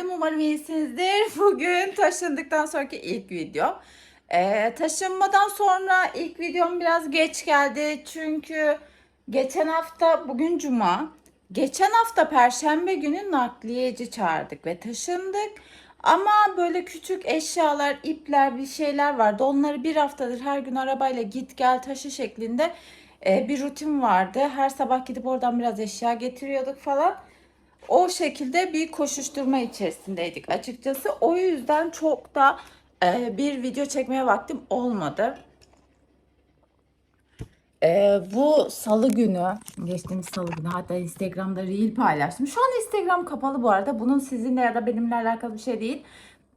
geldim. Umarım iyisinizdir. Bugün taşındıktan sonraki ilk video. Ee, taşınmadan sonra ilk videom biraz geç geldi. Çünkü geçen hafta, bugün cuma. Geçen hafta perşembe günü nakliyeci çağırdık ve taşındık. Ama böyle küçük eşyalar, ipler, bir şeyler vardı. Onları bir haftadır her gün arabayla git gel taşı şeklinde e, bir rutin vardı. Her sabah gidip oradan biraz eşya getiriyorduk falan. O şekilde bir koşuşturma içerisindeydik açıkçası. O yüzden çok da e, bir video çekmeye vaktim olmadı. E, bu salı günü, geçtiğimiz salı günü hatta Instagram'da reel paylaştım. Şu an Instagram kapalı bu arada. Bunun sizinle ya da benimle alakalı bir şey değil.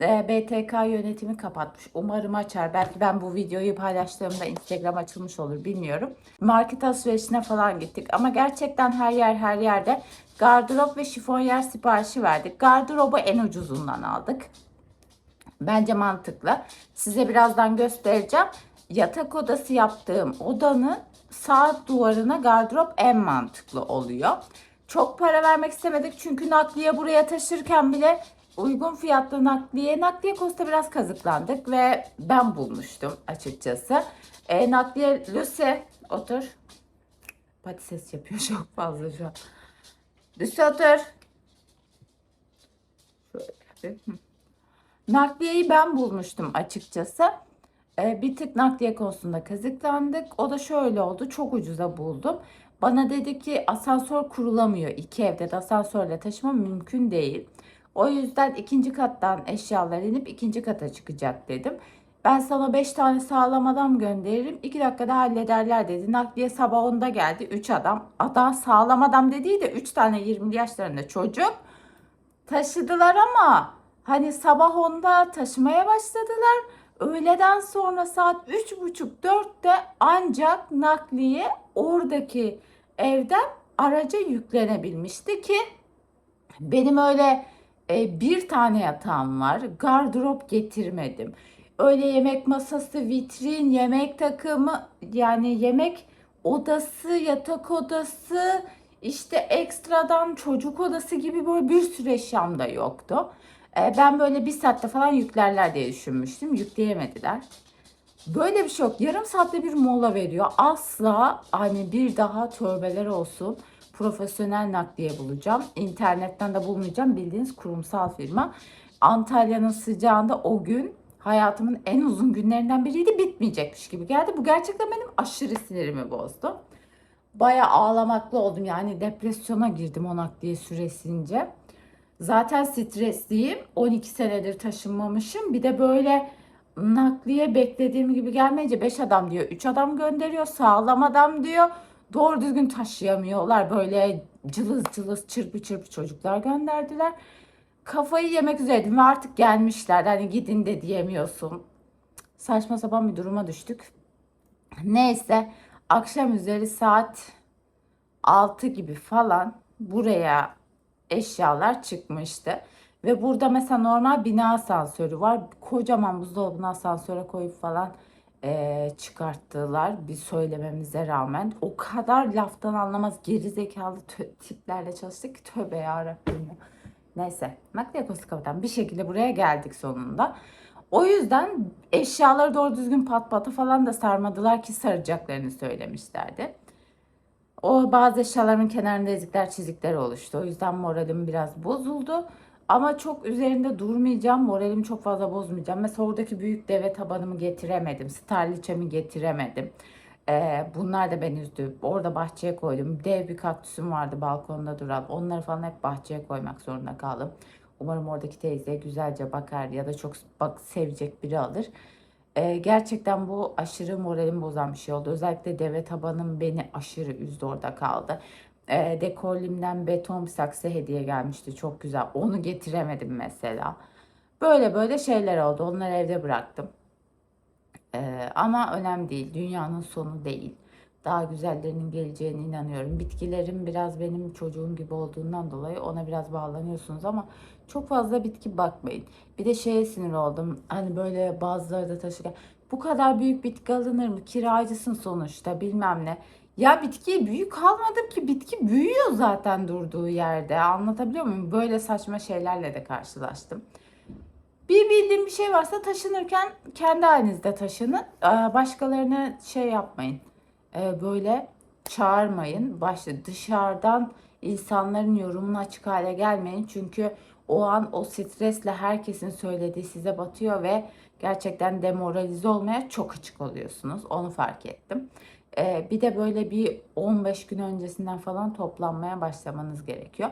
E, BTK yönetimi kapatmış. Umarım açar. Belki ben bu videoyu paylaştığımda Instagram açılmış olur bilmiyorum. Market alışverişine falan gittik. Ama gerçekten her yer her yerde gardırop ve şifonyer siparişi verdik. Gardırobu en ucuzundan aldık. Bence mantıklı. Size birazdan göstereceğim. Yatak odası yaptığım odanın sağ duvarına gardırop en mantıklı oluyor. Çok para vermek istemedik çünkü nakliye buraya taşırken bile uygun fiyatlı nakliye, nakliye kosta biraz kazıklandık ve ben bulmuştum açıkçası. E, nakliye Lucy otur. Pati ses yapıyor çok fazla şu an. Lucy otur. Nakliyeyi ben bulmuştum açıkçası. Ee, bir tık nakliye konusunda kazıklandık. O da şöyle oldu. Çok ucuza buldum. Bana dedi ki asansör kurulamıyor. İki evde de asansörle taşıma mümkün değil. O yüzden ikinci kattan eşyalar inip ikinci kata çıkacak dedim. Ben sana 5 tane sağlam adam gönderirim. 2 dakikada hallederler dedi. Nakliye sabah 10'da geldi. 3 adam. Adam sağlam adam dediği de 3 tane 20 yaşlarında çocuk. Taşıdılar ama hani sabah 10'da taşımaya başladılar. Öğleden sonra saat 3.30-4'te ancak nakliye oradaki evden araca yüklenebilmişti ki benim öyle e, bir tane yatağım var. Gardırop getirmedim. Öyle yemek masası, vitrin, yemek takımı yani yemek odası, yatak odası, işte ekstradan çocuk odası gibi böyle bir sürü eşyam da yoktu. E, ben böyle bir saatte falan yüklerler diye düşünmüştüm. Yükleyemediler. Böyle bir şey yok. Yarım saatte bir mola veriyor. Asla hani bir daha tövbeler olsun. Profesyonel nakliye bulacağım. İnternetten de bulmayacağım. Bildiğiniz kurumsal firma. Antalya'nın sıcağında o gün hayatımın en uzun günlerinden biriydi. Bitmeyecekmiş gibi geldi. Bu gerçekten benim aşırı sinirimi bozdu. Baya ağlamaklı oldum. Yani depresyona girdim o nakliye süresince. Zaten stresliyim. 12 senedir taşınmamışım. Bir de böyle nakliye beklediğim gibi gelmeyince 5 adam diyor. 3 adam gönderiyor. Sağlam adam diyor. Doğru düzgün taşıyamıyorlar. Böyle cılız cılız çırpı çırpı çocuklar gönderdiler. Kafayı yemek üzereydim ve artık gelmişler. Hani gidin de diyemiyorsun. Saçma sapan bir duruma düştük. Neyse akşam üzeri saat 6 gibi falan buraya eşyalar çıkmıştı. Ve burada mesela normal bina asansörü var. Kocaman buzdolabını asansöre koyup falan e, çıkarttılar bir söylememize rağmen. O kadar laftan anlamaz geri zekalı tiplerle çalıştık ki tövbe yarabbim. Neyse nakliye kostu kapatan bir şekilde buraya geldik sonunda. O yüzden eşyaları doğru düzgün pat pata falan da sarmadılar ki saracaklarını söylemişlerdi. O bazı eşyalarımın kenarında ezikler çizikler oluştu. O yüzden moralim biraz bozuldu. Ama çok üzerinde durmayacağım. Moralimi çok fazla bozmayacağım. Mesela oradaki büyük deve tabanımı getiremedim. Starliçemi getiremedim. Ee, bunlar da beni üzdü. Orada bahçeye koydum. Dev bir kaktüsüm vardı balkonda duran. Onları falan hep bahçeye koymak zorunda kaldım. Umarım oradaki teyze güzelce bakar ya da çok bak sevecek biri alır. Ee, gerçekten bu aşırı moralimi bozan bir şey oldu. Özellikle deve tabanım beni aşırı üzdü orada kaldı. Ee, dekolimden beton saksı hediye gelmişti. Çok güzel. Onu getiremedim mesela. Böyle böyle şeyler oldu. Onları evde bıraktım. Ee, ama önemli değil. Dünyanın sonu değil. Daha güzellerinin geleceğine inanıyorum. Bitkilerim biraz benim çocuğum gibi olduğundan dolayı ona biraz bağlanıyorsunuz ama çok fazla bitki bakmayın. Bir de şeye sinir oldum. Hani böyle bazıları da taşırken bu kadar büyük bitki alınır mı? Kiracısın sonuçta bilmem ne. Ya bitkiye büyük kalmadım ki bitki büyüyor zaten durduğu yerde. Anlatabiliyor muyum? Böyle saçma şeylerle de karşılaştım. Bir bildiğim bir şey varsa taşınırken kendi halinizde taşının. Ee, Başkalarına şey yapmayın. Ee, Böyle çağırmayın. Başta dışarıdan insanların yorumuna açık hale gelmeyin. Çünkü o an o stresle herkesin söylediği size batıyor ve gerçekten demoralize olmaya çok açık oluyorsunuz. Onu fark ettim. Ee, bir de böyle bir 15 gün öncesinden falan toplanmaya başlamanız gerekiyor.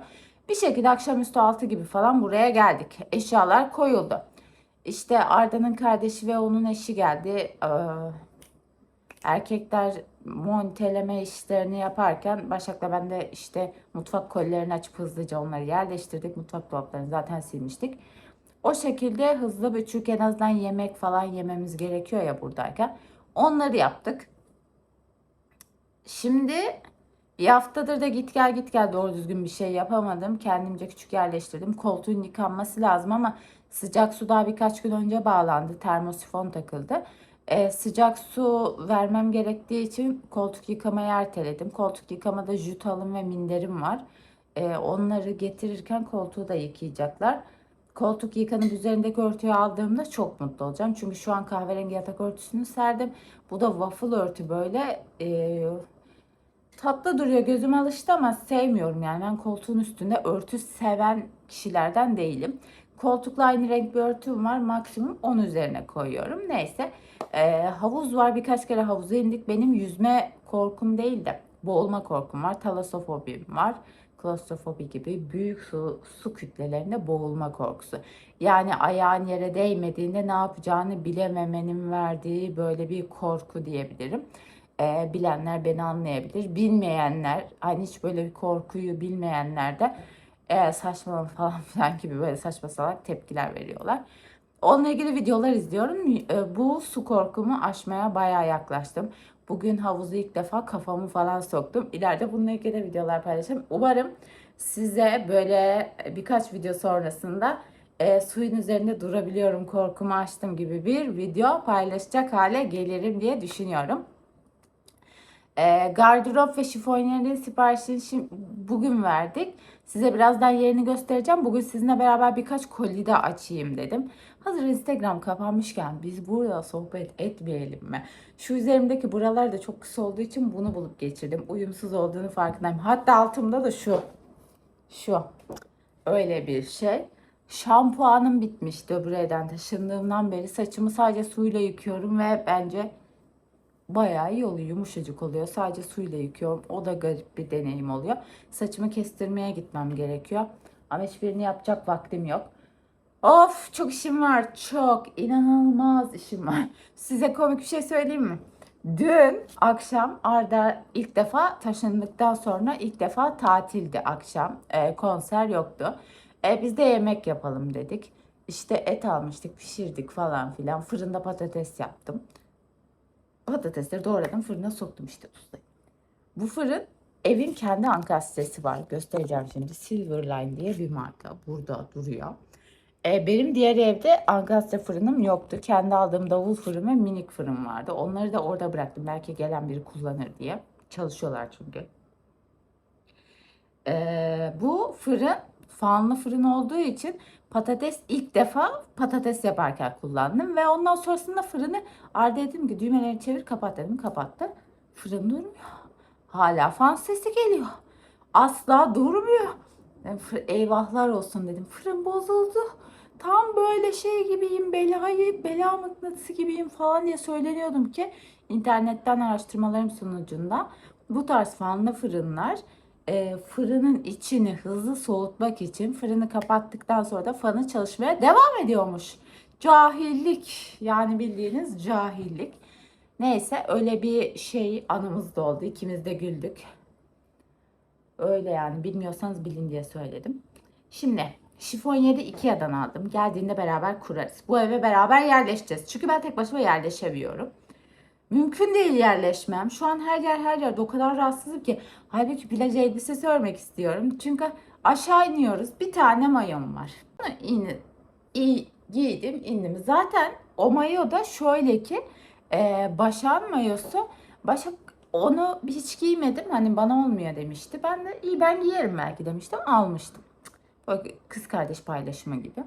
Bir şekilde akşamüstü 6 gibi falan buraya geldik. Eşyalar koyuldu. İşte Arda'nın kardeşi ve onun eşi geldi. Ee, erkekler monteleme işlerini yaparken Başak'la ben de işte mutfak kolilerini açıp hızlıca onları yerleştirdik. Mutfak dolaplarını zaten silmiştik. O şekilde hızlı bir çünkü en azından yemek falan yememiz gerekiyor ya buradayken. Onları yaptık. Şimdi bir haftadır da git gel git gel doğru düzgün bir şey yapamadım. Kendimce küçük yerleştirdim. Koltuğun yıkanması lazım ama sıcak su daha birkaç gün önce bağlandı. Termosifon takıldı. Ee, sıcak su vermem gerektiği için koltuk yıkamayı erteledim. Koltuk yıkamada jüt alım ve minderim var. Ee, onları getirirken koltuğu da yıkayacaklar. Koltuk yıkanıp üzerindeki örtüyü aldığımda çok mutlu olacağım. Çünkü şu an kahverengi yatak örtüsünü serdim. Bu da waffle örtü böyle. Ee, tatlı duruyor. Gözüme alıştı ama sevmiyorum yani. Ben koltuğun üstünde örtü seven kişilerden değilim. Koltukla aynı renk bir örtüm var. Maksimum 10 üzerine koyuyorum. Neyse. Ee, havuz var. Birkaç kere havuza indik. Benim yüzme korkum değil de boğulma korkum var. Talasofobim var. Klostrofobi gibi büyük su, su kütlelerinde boğulma korkusu. Yani ayağın yere değmediğinde ne yapacağını bilememenin verdiği böyle bir korku diyebilirim. Ee, bilenler beni anlayabilir. Bilmeyenler, hani hiç böyle bir korkuyu bilmeyenler de e, saçma falan filan gibi böyle saçma salak tepkiler veriyorlar. Onunla ilgili videolar izliyorum. E, bu su korkumu aşmaya bayağı yaklaştım. Bugün havuzu ilk defa kafamı falan soktum. İleride bununla ilgili de videolar paylaşacağım. Umarım size böyle birkaç video sonrasında e, suyun üzerinde durabiliyorum, korkumu aştım gibi bir video paylaşacak hale gelirim diye düşünüyorum. E, gardırop ve şifonyerin siparişini şimdi, bugün verdik. Size birazdan yerini göstereceğim. Bugün sizinle beraber birkaç koli de açayım dedim. Hazır Instagram kapanmışken biz burada sohbet etmeyelim mi? Şu üzerimdeki buralar da çok kısa olduğu için bunu bulup geçirdim. Uyumsuz olduğunu farkındayım. Hatta altımda da şu. Şu. Öyle bir şey. Şampuanım bitmişti öbüreyden taşındığımdan beri. Saçımı sadece suyla yıkıyorum ve bence bayağı iyi oluyor. Yumuşacık oluyor. Sadece suyla yıkıyorum. O da garip bir deneyim oluyor. Saçımı kestirmeye gitmem gerekiyor. Ama hiçbirini yapacak vaktim yok. Of çok işim var. Çok inanılmaz işim var. Size komik bir şey söyleyeyim mi? Dün akşam Arda ilk defa taşındıktan sonra ilk defa tatildi akşam. E, konser yoktu. E, biz de yemek yapalım dedik. İşte et almıştık, pişirdik falan filan. Fırında patates yaptım. Patatesleri doğradım, fırına soktum işte tuzlayıp. Bu fırın evin kendi ankastesi var. Göstereceğim şimdi. Silverline diye bir marka. Burada duruyor. E, benim diğer evde ankastre fırınım yoktu. Kendi aldığım davul fırın ve minik fırın vardı. Onları da orada bıraktım. Belki gelen biri kullanır diye. Çalışıyorlar çünkü. E, bu fırın fanlı fırın olduğu için patates ilk defa patates yaparken kullandım. Ve ondan sonrasında fırını Arda dedim ki düğmeleri çevir kapat dedim. Kapattı. Fırın durmuyor. Hala fan sesi geliyor. Asla durmuyor. Fır- eyvahlar olsun dedim. Fırın bozuldu. Tam böyle şey gibiyim, belayı, bela mıknatısı gibiyim falan diye söyleniyordum ki internetten araştırmalarım sonucunda bu tarz fanlı fırınlar e, fırının içini hızlı soğutmak için fırını kapattıktan sonra da fanı çalışmaya devam ediyormuş. Cahillik yani bildiğiniz cahillik. Neyse öyle bir şey anımız da oldu. İkimiz de güldük. Öyle yani bilmiyorsanız bilin diye söyledim. Şimdi şifonyeri Ikea'dan aldım. Geldiğinde beraber kurarız. Bu eve beraber yerleşeceğiz. Çünkü ben tek başıma yerleşemiyorum. Mümkün değil yerleşmem. Şu an her yer her yerde o kadar rahatsızım ki. Halbuki plaj elbisesi örmek istiyorum. Çünkü aşağı iniyoruz. Bir tane mayom var. Bunu in, i- giydim indim. Zaten o mayo da şöyle ki e, Başak'ın mayosu Başak Onu hiç giymedim. Hani bana olmuyor demişti. Ben de iyi ben giyerim belki demiştim. Almıştım. Böyle kız kardeş paylaşımı gibi.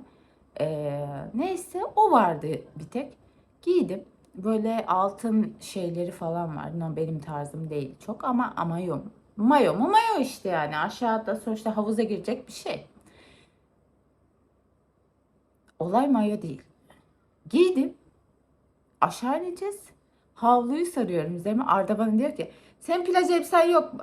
Ee, neyse o vardı bir tek. Giydim. Böyle altın şeyleri falan var. No, benim tarzım değil çok ama ama yok. Mayo mu mayo işte yani. Aşağıda sonuçta havuza girecek bir şey. Olay mayo değil. Giydim. Aşağı ineceğiz. Havluyu sarıyorum üzerime. Arda bana diyor ki senin plaj elbisen yok mu?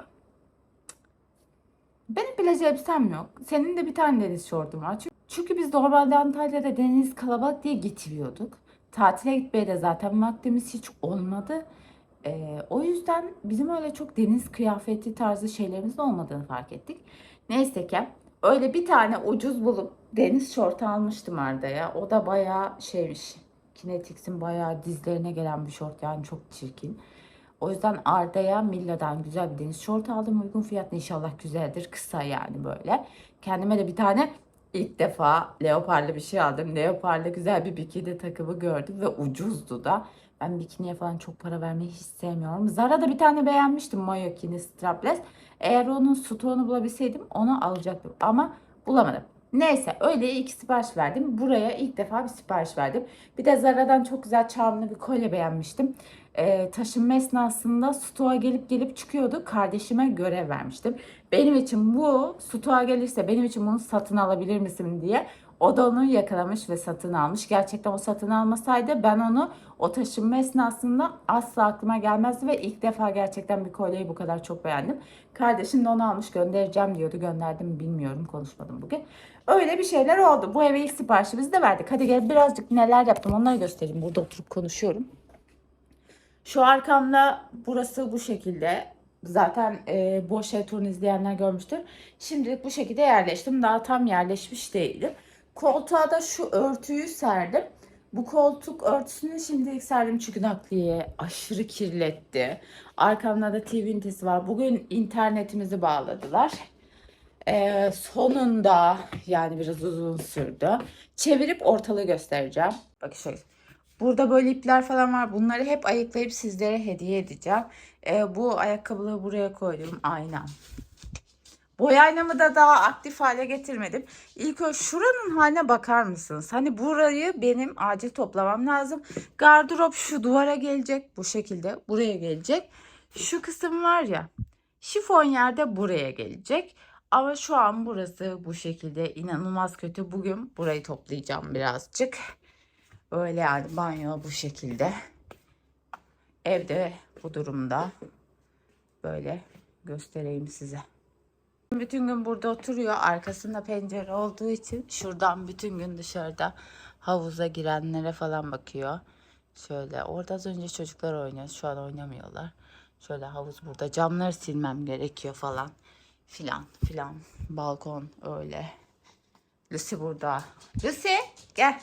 Benim plaj elbisem yok. Senin de bir tane deniz şortun var. Çünkü, biz normalde Antalya'da deniz kalabalık diye gitmiyorduk. Tatile gitmeye de zaten vaktimiz hiç olmadı. Ee, o yüzden bizim öyle çok deniz kıyafeti tarzı şeylerimiz olmadığını fark ettik. Neyse ki öyle bir tane ucuz bulup deniz şortu almıştım Arda'ya. O da bayağı şeymiş. Kinetix'in bayağı dizlerine gelen bir şort yani çok çirkin. O yüzden Arda'ya Milla'dan güzel bir deniz şort aldım. Uygun fiyatlı inşallah güzeldir. Kısa yani böyle. Kendime de bir tane ilk defa leoparlı bir şey aldım. Leoparlı güzel bir bikini takımı gördüm ve ucuzdu da. Ben bikiniye falan çok para vermeyi hiç sevmiyorum. Zara'da bir tane beğenmiştim mayokini strapless. Eğer onun stoğunu bulabilseydim onu alacaktım ama bulamadım. Neyse öyle iki sipariş verdim. Buraya ilk defa bir sipariş verdim. Bir de Zara'dan çok güzel çarmlı bir kolye beğenmiştim. Ee, taşınma esnasında stoğa gelip gelip çıkıyordu. Kardeşime görev vermiştim. Benim için bu stoğa gelirse benim için bunu satın alabilir misin diye. O da onu yakalamış ve satın almış. Gerçekten o satın almasaydı ben onu o taşınma esnasında asla aklıma gelmezdi ve ilk defa gerçekten bir kolyeyi bu kadar çok beğendim. Kardeşim de onu almış göndereceğim diyordu. Gönderdim mi bilmiyorum konuşmadım bugün. Öyle bir şeyler oldu. Bu eve ilk siparişimizi de verdik. Hadi gel birazcık neler yaptım onları göstereyim. Burada oturup konuşuyorum. Şu arkamda burası bu şekilde. Zaten e, ev turunu izleyenler görmüştür. Şimdilik bu şekilde yerleştim. Daha tam yerleşmiş değilim. Koltuğa da şu örtüyü serdim. Bu koltuk örtüsünü şimdilik serdim çünkü nakliye aşırı kirletti. Arkamda da TV ünitesi var. Bugün internetimizi bağladılar. Ee, sonunda yani biraz uzun sürdü. Çevirip ortalığı göstereceğim. Bak şöyle. Burada böyle ipler falan var. Bunları hep ayıklayıp sizlere hediye edeceğim. Ee, bu ayakkabıları buraya koydum. Aynam. Boy da daha aktif hale getirmedim. İlk önce şuranın haline bakar mısınız? Hani burayı benim acil toplamam lazım. Gardırop şu duvara gelecek. Bu şekilde buraya gelecek. Şu kısım var ya. Şifon yerde buraya gelecek. Ama şu an burası bu şekilde inanılmaz kötü. Bugün burayı toplayacağım birazcık. Öyle yani banyo bu şekilde. Evde bu durumda. Böyle göstereyim size. Bütün gün burada oturuyor. Arkasında pencere olduğu için şuradan bütün gün dışarıda havuza girenlere falan bakıyor. Şöyle orada az önce çocuklar oynuyor. Şu an oynamıyorlar. Şöyle havuz burada. Camları silmem gerekiyor falan. Filan filan. Balkon öyle. Lucy burada. Lucy gel.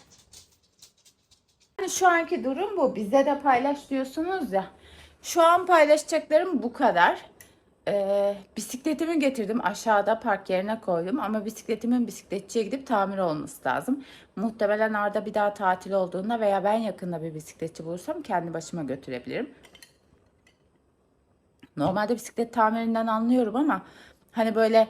Yani şu anki durum bu. Bize de paylaş diyorsunuz ya. Şu an paylaşacaklarım bu kadar. Ee, bisikletimi getirdim aşağıda park yerine koydum ama bisikletimin bisikletçiye gidip tamir olması lazım. Muhtemelen Arda bir daha tatil olduğunda veya ben yakında bir bisikletçi bulursam kendi başıma götürebilirim. Normalde bisiklet tamirinden anlıyorum ama hani böyle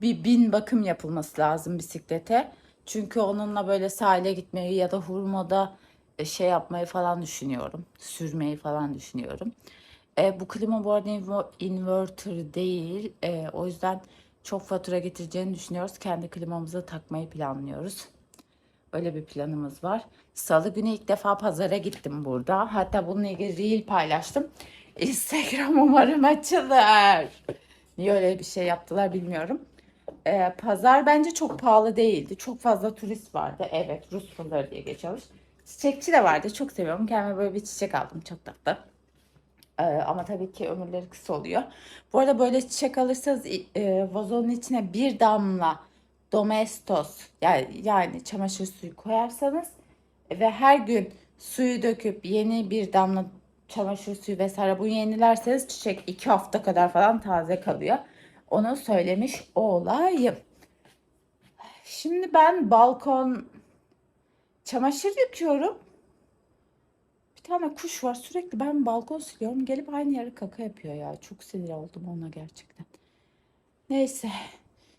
bir bin bakım yapılması lazım bisiklete. Çünkü onunla böyle sahile gitmeyi ya da hurmada şey yapmayı falan düşünüyorum. Sürmeyi falan düşünüyorum. E, bu klima bu arada inverter değil. E, o yüzden çok fatura getireceğini düşünüyoruz. Kendi klimamızı takmayı planlıyoruz. Öyle bir planımız var. Salı günü ilk defa pazara gittim burada. Hatta bununla ilgili reel paylaştım. Instagram umarım açılır. Niye öyle bir şey yaptılar bilmiyorum. Ee, pazar bence çok pahalı değildi. Çok fazla turist vardı. Evet Rus pazarı diye geçiyormuş. Çiçekçi de vardı. Çok seviyorum. Kendime böyle bir çiçek aldım. Çok tatlı. Ee, ama tabii ki ömürleri kısa oluyor. Bu arada böyle çiçek alırsanız e, vazonun içine bir damla domestos yani, yani çamaşır suyu koyarsanız ve her gün suyu döküp yeni bir damla çamaşır suyu vesaire bunu yenilerseniz çiçek iki hafta kadar falan taze kalıyor. Onu söylemiş olayım. Şimdi ben balkon çamaşır yıkıyorum. Bir tane kuş var sürekli ben balkon siliyorum. Gelip aynı yere kaka yapıyor ya. Çok sinir oldum ona gerçekten. Neyse.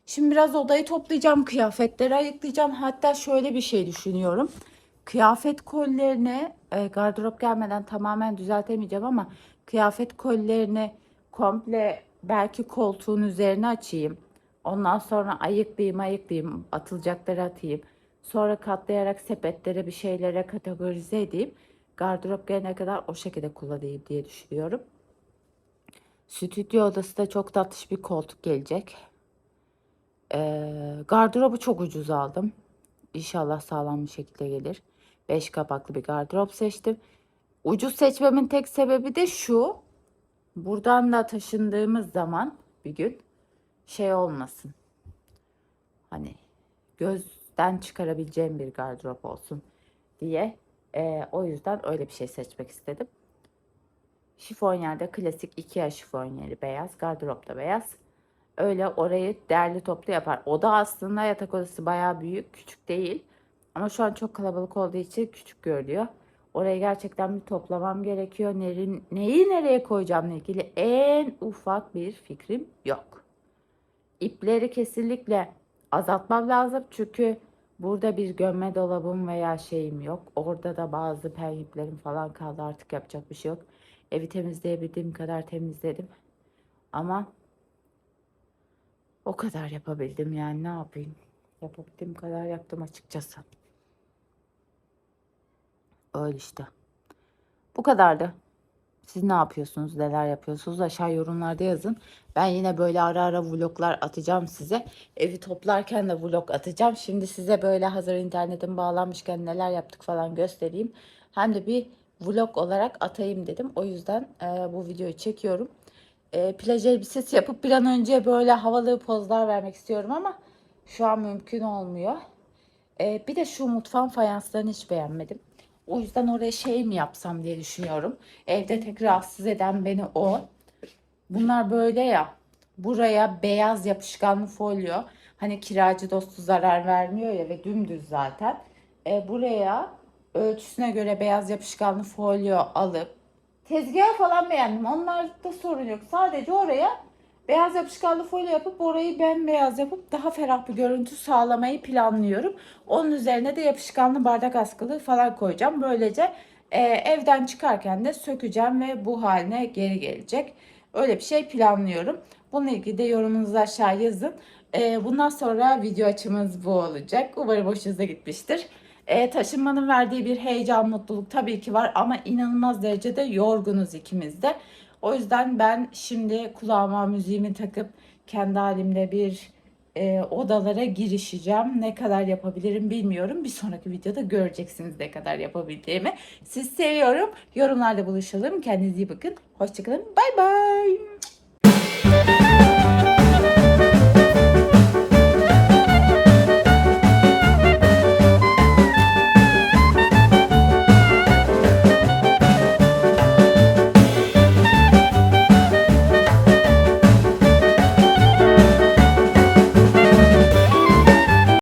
Şimdi biraz odayı toplayacağım. Kıyafetleri ayıklayacağım. Hatta şöyle bir şey düşünüyorum. Kıyafet kollerini e, gardırop gelmeden tamamen düzeltemeyeceğim ama kıyafet kollerini komple belki koltuğun üzerine açayım. Ondan sonra ayıklayayım ayıklayayım atılacakları atayım. Sonra katlayarak sepetlere bir şeylere kategorize edeyim. Gardırop gelene kadar o şekilde kullanayım diye düşünüyorum. Stüdyo odası da çok tatlış bir koltuk gelecek. Ee, gardırobu çok ucuz aldım. İnşallah sağlam bir şekilde gelir. 5 kapaklı bir gardırop seçtim. Ucuz seçmemin tek sebebi de şu. Buradan da taşındığımız zaman bir gün şey olmasın. Hani gözden çıkarabileceğim bir gardırop olsun diye. Ee, o yüzden öyle bir şey seçmek istedim. Şifonyerde klasik Ikea şifonyeri beyaz, gardırop da beyaz. Öyle orayı derli toplu yapar. Oda aslında yatak odası bayağı büyük, küçük değil. Ama şu an çok kalabalık olduğu için küçük görülüyor. Orayı gerçekten bir toplamam gerekiyor. Nerin, neyi nereye koyacağımla ilgili en ufak bir fikrim yok. İpleri kesinlikle azaltmam lazım. Çünkü burada bir gömme dolabım veya şeyim yok. Orada da bazı pen iplerim falan kaldı. Artık yapacak bir şey yok. Evi temizleyebildiğim kadar temizledim. Ama o kadar yapabildim yani ne yapayım. Yapabildiğim kadar yaptım açıkçası. Öyle işte. Bu kadardı. Siz ne yapıyorsunuz, neler yapıyorsunuz? Aşağı yorumlarda yazın. Ben yine böyle ara ara vloglar atacağım size. Evi toplarken de vlog atacağım. Şimdi size böyle hazır internetin bağlanmışken neler yaptık falan göstereyim. Hem de bir vlog olarak atayım dedim. O yüzden e, bu videoyu çekiyorum. E, plaj elbisesi yapıp bir an önce böyle havalı pozlar vermek istiyorum ama şu an mümkün olmuyor. E, bir de şu mutfağın fayanslarını hiç beğenmedim. O yüzden oraya şey mi yapsam diye düşünüyorum. Evde tek rahatsız eden beni o. Bunlar böyle ya. Buraya beyaz yapışkanlı folyo. Hani kiracı dostu zarar vermiyor ya ve dümdüz zaten. E, buraya ölçüsüne göre beyaz yapışkanlı folyo alıp tezgah falan beğendim. Onlarda sorun yok. Sadece oraya beyaz yapışkanlı folyo yapıp orayı bembeyaz yapıp daha ferah bir görüntü sağlamayı planlıyorum. Onun üzerine de yapışkanlı bardak askılığı falan koyacağım. Böylece e, evden çıkarken de sökeceğim ve bu haline geri gelecek. Öyle bir şey planlıyorum. Bununla ilgili de yorumunuzu aşağı yazın. E, bundan sonra video açımız bu olacak. Umarım hoşunuza gitmiştir. E, taşınmanın verdiği bir heyecan, mutluluk tabii ki var ama inanılmaz derecede yorgunuz ikimiz de. O yüzden ben şimdi kulağıma müziğimi takıp kendi halimde bir e, odalara girişeceğim. Ne kadar yapabilirim bilmiyorum. Bir sonraki videoda göreceksiniz ne kadar yapabildiğimi. Siz seviyorum. Yorumlarda buluşalım. Kendinize iyi bakın. Hoşçakalın. Bay bay.